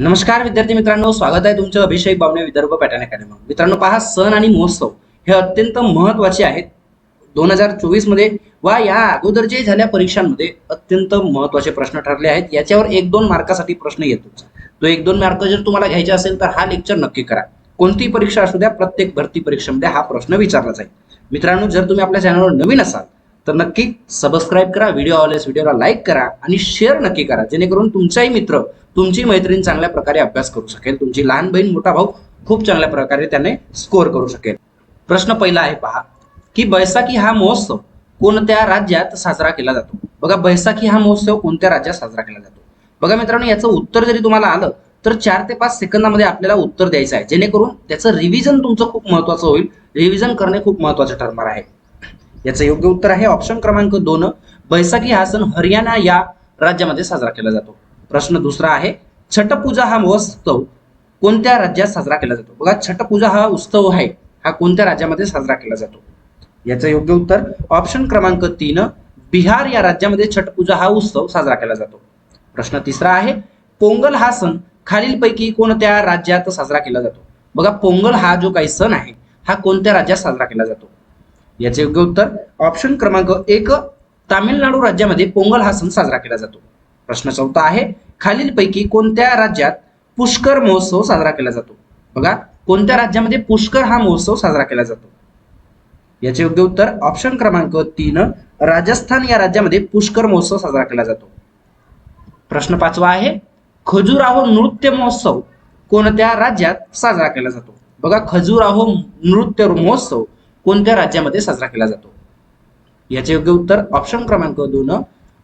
नमस्कार विद्यार्थी मित्रांनो स्वागत आहे तुमचं अभिषेक बावणे विदर्भ पॅटर्न अकॅडमी मित्रांनो पहा सण आणि महोत्सव हे अत्यंत महत्त्वाचे आहेत. दोन हजार चोवीसमध्ये वा या अगोदर जे झाल्या परीक्षांमध्ये अत्यंत महत्त्वाचे प्रश्न ठरले आहेत. याच्यावर एक दोन मार्कासाठी प्रश्न येतोच तो एक दोन मार्क जर तुम्हाला घ्यायचे असेल तर हा लेक्चर नक्की करा. कोणतीही परीक्षा असू द्या प्रत्येक भरती परीक्षेमध्ये हा प्रश्न विचारला जाईल. मित्रांनो जर तुम्ही आपल्या चॅनलवर नवीन असाल तर नक्की सबस्क्राईब करा व्हिडिओ आवडल्यास व्हिडिओला लाईक करा आणि शेअर नक्की करा जेणेकरून तुमचाही मित्र तुमची मैत्रीण चांगल्या प्रकारे अभ्यास करू शकेल तुमची लहान बहीण मोठा भाऊ खूप चांगल्या प्रकारे त्याने स्कोअर करू शकेल. प्रश्न पहिला आहे पहा की बैसाखी हा महोत्सव कोणत्या राज्यात साजरा केला जातो? बघा बैसाखी हा महोत्सव कोणत्या राज्यात साजरा केला जातो? बघा मित्रांनो याचं उत्तर जरी तुम्हाला आलं तर चार ते पाच सेकंदामध्ये आपल्याला उत्तर द्यायचं आहे. जेणेकरून त्याचं रिव्हिजन तुमचं खूप महत्वाचं होईल. रिव्हिजन करणे खूप महत्वाचं ठरणार आहे. याचं योग्य उत्तर आहे ऑप्शन क्रमांक दोन. बैसाखी हा सण हरियाणा या राज्यामध्ये साजरा केला जातो. प्रश्न दुसरा आहे छटपूजा हा महोत्सव कोणत्या राज्यात साजरा केला जातो? बघा छटपूजा हा उत्सव आहे हा कोणत्या राज्यामध्ये साजरा केला जातो? याचं योग्य उत्तर ऑप्शन क्रमांक तीन बिहार या राज्यामध्ये छटपूजा हा उत्सव साजरा केला जातो. प्रश्न तिसरा आहे पोंगल हा सण खालीलपैकी कोणत्या राज्यात साजरा केला जातो? बघा पोंगल हा जो काही सण आहे हा कोणत्या राज्यात साजरा केला जातो? याचे योग्य उत्तर ऑप्शन क्रमांक एक तामिळनाडू राज्यामध्ये पोंगल हा सण साजरा केला जातो. प्रश्न चौथा आहे खालीलपैकी कोणत्या राज्यात पुष्कर महोत्सव साजरा केला जातो? बघा कोणत्या राज्यामध्ये पुष्कर हा महोत्सव साजरा केला जातो? याचे योग्य उत्तर ऑप्शन क्रमांक तीन राजस्थान या राज्यामध्ये पुष्कर महोत्सव साजरा केला जातो. प्रश्न पाचवा आहे खजुराहो नृत्य महोत्सव कोणत्या राज्यात साजरा केला जातो? बघा खजुराहो नृत्य महोत्सव कोणत्या राज्यामध्ये साजरा केला जातो? याचे योग्य उत्तर ऑप्शन क्रमांक दोन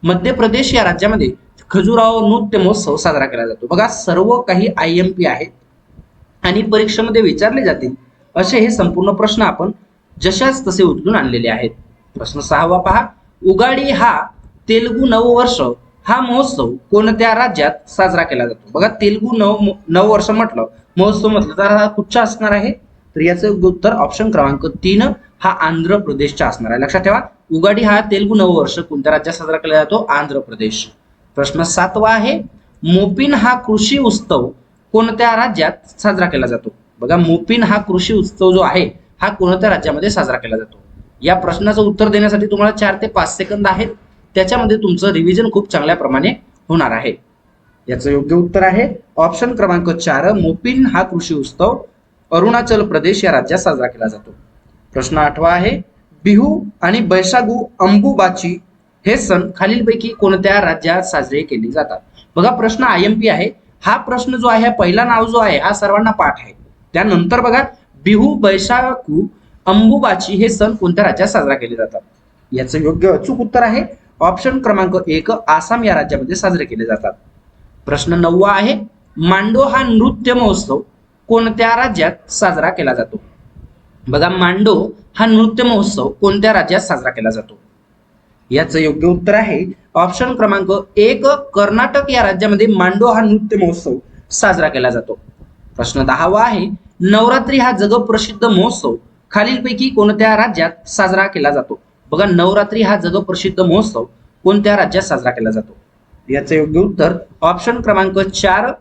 मध्य प्रदेश या राज्यामध्ये खजुराहो नृत्य महोत्सव साजरा केला जातो. बघा सर्व काही आय एम पी आहेत आणि परीक्षेमध्ये विचारले जातील असे हे संपूर्ण प्रश्न आपण जशाच तसे उचलून आणलेले आहेत. प्रश्न सहावा पहा उगाडी हा तेलगू नववर्ष हा महोत्सव कोणत्या राज्यात साजरा केला जातो? बघा तेलगू नव नववर्ष म्हटलं महोत्सव म्हटलं तर हा कुठचा असणार आहे? तर याचं उत्तर ऑप्शन क्रमांक तीन हा आंध्र प्रदेशचा असणार आहे. लक्षात ठेवा उगाडी हा तेलगू नववर्ष कोणत्या राज्यात साजरा केला जातो? आंध्र प्रदेश. प्रश्न सातवा आहे मोपिन हा कृषी उत्सव कोणत्या राज्यात साजरा केला जातो? बघा मोपिन हा कृषी उत्सव जो आहे हा कोणत्या राज्यामध्ये साजरा केला जातो? या प्रश्नाचं उत्तर देण्यासाठी तुम्हाला चार ते पाच सेकंद आहेत. त्याच्यामध्ये तुमचं रिव्हिजन खूप चांगल्या प्रमाणे होणार आहे. याचं योग्य उत्तर आहे ऑप्शन क्रमांक चार मोपिन हा कृषी उत्सव अरुणाचल प्रदेश या राज्यात साजरा केला जातो. प्रश्न आठवा आहे बिहू आणि बैसागू अंबुबाची हे सण खालीलपैकी कोणत्या राज्यात साजरे केले जातात? बघा प्रश्न आय एम पी आहे. हा प्रश्न जो आहे पहिला नाव जो आहे हा सर्वांना पाठ आहे. त्यानंतर बघा बिहू बैशाखू अंबुबाची हे सण कोणत्या राज्यात साजरा केले जातात? याचं योग्य अचूक उत्तर आहे. ऑप्शन क्रमांक एक आसाम या राज्यामध्ये साजरे केले जातात. प्रश्न नववा आहे मांडो हा नृत्य महोत्सव कोणत्या राज्यात साजरा केला जातो? बघा मांडो हा नृत्य महोत्सव कोणत्या राज्यात साजरा केला जातो? याचं योग्य उत्तर आहे. ऑप्शन क्रमांक एक कर्नाटक या राज्यामध्ये मांडो हा नृत्य महोत्सव साजरा केला जातो. प्रश्न दहावा आहे नवरात्री हा जगप्रसिद्ध महोत्सव. खालीलपैकी कोणत्या राज्यात साजरा केला जातो? बघा नवरात्री हा जगप्रसिद्ध महोत्सव कोणत्या राज्यात साजरा केला जातो? याचं योग्य उत्तर ऑप्शन क्रमांक चार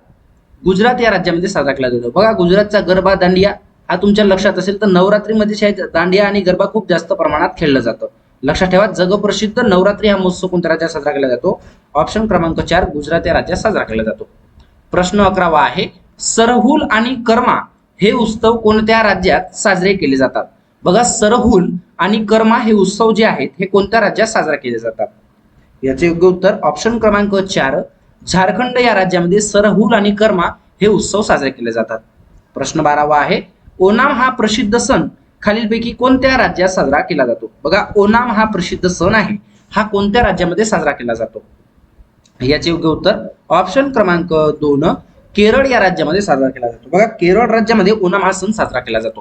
गुजरात या राज्यामध्ये साजरा केला जातो. बघा गुजरातचा गरबा दांडिया हा तुमच्या लक्षात असेल तर नवरात्रीमध्ये शायद दांडिया आणि गरबा खूप जास्त प्रमाणात खेळलं जातं. लक्षात ठेवा जगप्रसिद्ध नवरात्री हा महोत्सव कोणत्या राज्यात साजरा केला जातो? ऑप्शन क्रमांक चार गुजरात या राज्यात साजरा केला जातो. प्रश्न अकरावा आहे सरहुल आणि कर्मा हे उत्सव कोणत्या राज्यात साजरे केले जातात? बघा सरहुल आणि कर्मा हे उत्सव जे आहेत हे कोणत्या राज्यात साजरा केले जातात? याचे योग्य उत्तर ऑप्शन क्रमांक चार झारखंड या राज्यामध्ये सरहुल आणि कर्मा हे उत्सव साजरे केले जातात. प्रश्न बारावा आहे ओनाम हा प्रसिद्ध सण खालीलपैकी कोणत्या राज्यात साजरा केला जातो? बघा ओनाम हा प्रसिद्ध सण आहे. हा कोणत्या राज्यामध्ये साजरा केला जातो? याचे योग्य उत्तर ऑप्शन क्रमांक दोन केरळ या राज्यामध्ये साजरा केला जातो. बघा केरळ राज्यामध्ये ओनाम हा सण साजरा केला जातो.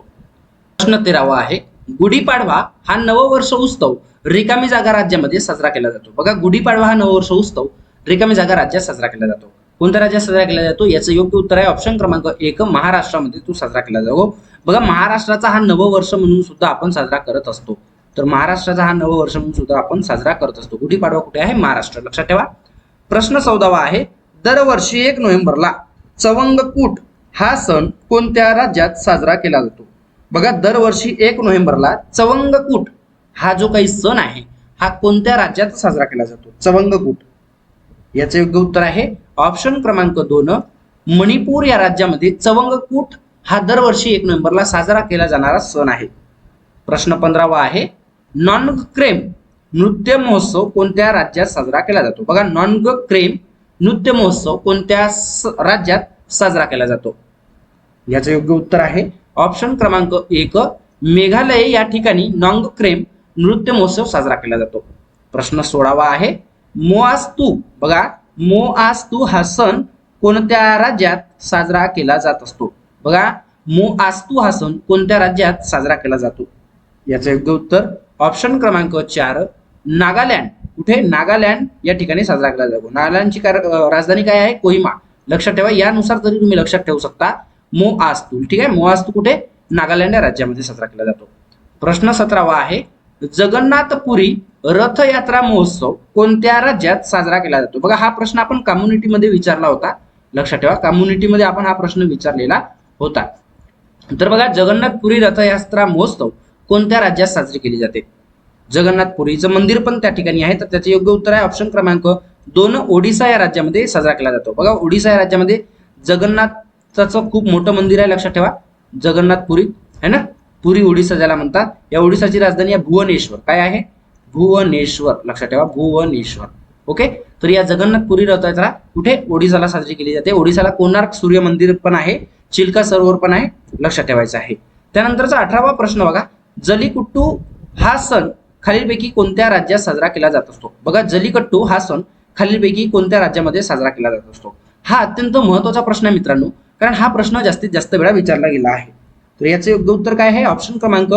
प्रश्न तेरावा आहे. गुढीपाडवा हा नववर्ष उत्सव रिकामी जागा राज्यामध्ये साजरा केला जातो. बघा गुढीपाडवा हा नववर्ष उत्सव रिकामी जागा राज्यात साजरा केला जातो. कोणत्या राज्यात साजरा केला जातो? याचं योग्य उत्तर आहे ऑप्शन क्रमांक एक महाराष्ट्रामध्ये तो साजरा केला जातो. बघा महाराष्ट्राचा हा नववर्ष म्हणून सुद्धा आपण साजरा करत असतो. तर महाराष्ट्राचा हा नववर्ष म्हणून सुद्धा आपण साजरा करत असतो. गुढीपाडवा कुठे आहे? महाराष्ट्र. लक्षात ठेवा. प्रश्न चौदावा आहे दरवर्षी एक नोव्हेंबरला चवंगकूट हा सण कोणत्या राज्यात साजरा केला जातो? बघा दरवर्षी एक नोव्हेंबरला चवंगकूट हा जो काही सण आहे हा कोणत्या राज्यात साजरा केला जातो? चवंगकूट. याचे योग्य उत्तर आहे ऑप्शन क्रमांक दोन मणिपूर या राज्यामध्ये चवंगकूट हा दरवर्षी एक नोव्हेंबरला साजरा केला जाणारा सण आहे. प्रश्न पंधरावा आहे नॉनग क्रेम नृत्य महोत्सव कोणत्या राज्यात साजरा केला जातो? बघा नॉनग क्रेम नृत्य महोत्सव कोणत्या स- राज्यात साजरा केला जातो? याचं योग्य उत्तर आहे ऑप्शन क्रमांक एक मेघालय. या ठिकाणी नॉंग क्रेम नृत्य महोत्सव साजरा केला जातो. प्रश्न सोळावा आहे मोआस्तू. बघा मोआस्तू हा सण कोणत्या राज्यात साजरा केला जात असतो? बघा मोआस्तू हा सण कोणत्या राज्यात साजरा केला जातो? याचं योग्य उत्तर ऑप्शन क्रमांक चार नागालँड. कुठे? नागालँड या ठिकाणी साजरा केला जातो. नागालँडची राजधानी काय आहे? कोहिमा. लक्षात ठेवा यानुसार तरी तुम्ही लक्षात ठेवू शकता. मो आस्तू. ठीक आहे? मो आस्तू कुठे? नागालँड या राज्यामध्ये साजरा केला जातो. प्रश्न सतरावा आहे जगन्नाथपुरी रथयात्रा महोत्सव कोणत्या राज्यात साजरा केला जातो? बघा हा प्रश्न आपण कम्युनिटीमध्ये विचारला होता. लक्षात ठेवा कम्युनिटीमध्ये आपण हा प्रश्न विचारलेला होता. तर बघा जगन्नाथपुरी रथयात्रा महोत्सव कोणत्या राज्यात साजरी केली जाते? जगन्नाथपुरीचं मंदिर पण त्या ठिकाणी आहे तर त्याचे योग्य उत्तर आहे ऑप्शन क्रमांक दोन ओडिसा या राज्यामध्ये साजरा केला जातो. बघा ओडिसा या राज्यामध्ये जगन्नाथाचं खूप मोठं मंदिर आहे लक्षात ठेवा. जगन्नाथपुरी है ना? पुरी ओडिसा ज्याला म्हणतात. या ओडिसाची राजधानी आहे भुवनेश्वर. काय आहे? भुवनेश्वर. लक्षात ठेवा भुवनेश्वर. ओके? तर या जगन्नाथपुरी रथयात्रा कुठे? ओडिसाला साजरी केली जाते. ओडिसाला कोणार्क सूर्य मंदिर पण आहे. चिल्का सरोवर पण आहे लक्षात ठेवायचं आहे. त्यानंतरचा अठरावा प्रश्न बघा. जलीकुट्टू हा सण खालीलपैकी कोणत्या राज्यात साजरा केला जात असतो? बघा जलीकट्टू हा सण खालीलपैकी कोणत्या राज्यामध्ये साजरा केला जात असतो? हा अत्यंत महत्त्वाचा प्रश्न आहे मित्रांनो कारण हा प्रश्न जास्तीत जास्त वेळा विचारला गेला आहे. तर याचे योग्य उत्तर काय आहे? ऑप्शन क्रमांक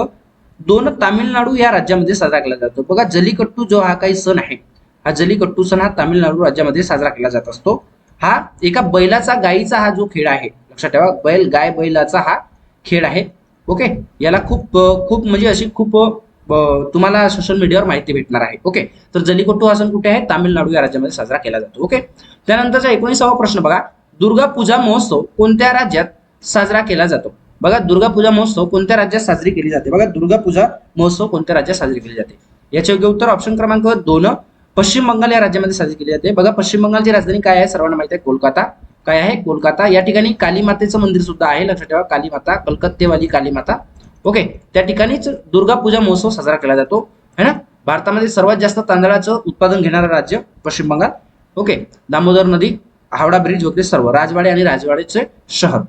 दोन तामिळनाडू या राज्यामध्ये साजरा केला जातो. बघा जलीकट्टू जो हा काही सण आहे हा जलीकट्टू सण हा तामिळनाडू राज्यामध्ये साजरा केला जात असतो. हा एका बैलाचा गायीचा हा जो खेळ आहे लक्षात ठेवा बैल गाय बैलाचा हा खेळ आहे. ओके याला खूप खूप म्हणजे अशी खूप तुम्हाला सोशल मीडियावर माहिती भेटणार आहे. ओके तर जलीकट्टू हा सण कुठे आहे? तामिळनाडू या राज्यामध्ये साजरा केला जातो. ओके त्यानंतरचा एकोणीसावा प्रश्न बघा. दुर्गा पूजा महोत्सव कोणत्या राज्यात साजरा केला जातो? बघा दुर्गा पूजा महोत्सव कोणत्या राज्यात साजरी केली जाते? बघा दुर्गा पूजा महोत्सव कोणत्या राज्यात साजरी केली जाते? याचे योग्य उत्तर ऑप्शन क्रमांक दोन पश्चिम बंगाल या राज्यामध्ये साजरी केली जाते. बघा पश्चिम बंगालची राजधानी काय आहे? सर्वांना माहिती आहे कोलकाता. काय आहे? कोलकाता. या ठिकाणी काली मातेचं मंदिर सुद्धा आहे लक्षात ठेवा. काली माता कलकत्तेवाली काली माता ओके त्या ठिकाणीच दुर्गा पूजा महोत्सव साजरा केला जातो. है ना? भारतामध्ये सर्वात जास्त तांदळाचं उत्पादन घेणारं राज्य पश्चिम बंगाल. ओके दामोदर नदी हावडा ब्रिज वगैरे सर्व राजवाडे आणि राजवाडेचे शहर.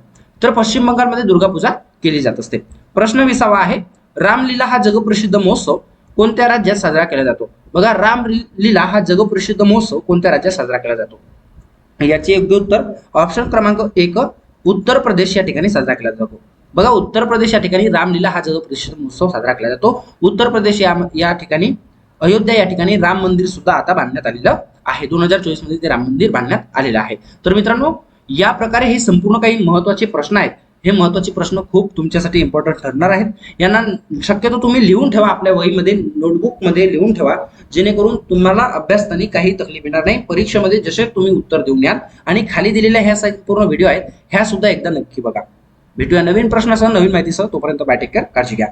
तर पश्चिम बंगालमध्ये दुर्गा पूजा केली जात असते. प्रश्न विसावा आहे रामलीला हा जगप्रसिद्ध महोत्सव कोणत्या राज्यात साजरा केला जातो? बघा रामलीला हा जगप्रसिद्ध महोत्सव कोणत्या राज्यात साजरा केला जातो? याचे योग्य उत्तर ऑप्शन क्रमांक एक उत्तर प्रदेश या ठिकाणी साजरा केला जातो. बघा उत्तर प्रदेश या ठिकाणी रामलीला हा जगप्रसिद्ध महोत्सव साजरा केला जातो उत्तर प्रदेश या या ठिकाणी अयोध्या या ठिकाणी राम मंदिर सुद्धा आता बांधण्यात आलेलं आहे. दोन हजार चोवीसमध्ये ते राम मंदिर बांधण्यात आलेलं आहे. तर मित्रांनो या प्रकारे हे संपूर्ण काही महत्त्वाचे प्रश्न आहेत. हे महत्त्वाचे प्रश्न खूप तुमच्यासाठी इम्पॉर्टंट ठरणार आहेत. यांना शक्यतो तुम्ही लिहून ठेवा आपल्या वहीमध्ये नोटबुकमध्ये लिहून ठेवा. जेणेकरून तुम्हाला अभ्यासताना काही तकलीफ येणार नाही. परीक्षेमध्ये जसे तुम्ही उत्तर देऊन याल. आणि खाली दिलेल्या ह्या पूर्ण व्हिडिओ आहेत ह्या सुद्धा एकदा नक्की बघा. भेटूया नवीन प्रश्नासह नवीन माहितीसह. तोपर्यंत बॅटेक कर काळजी घ्या.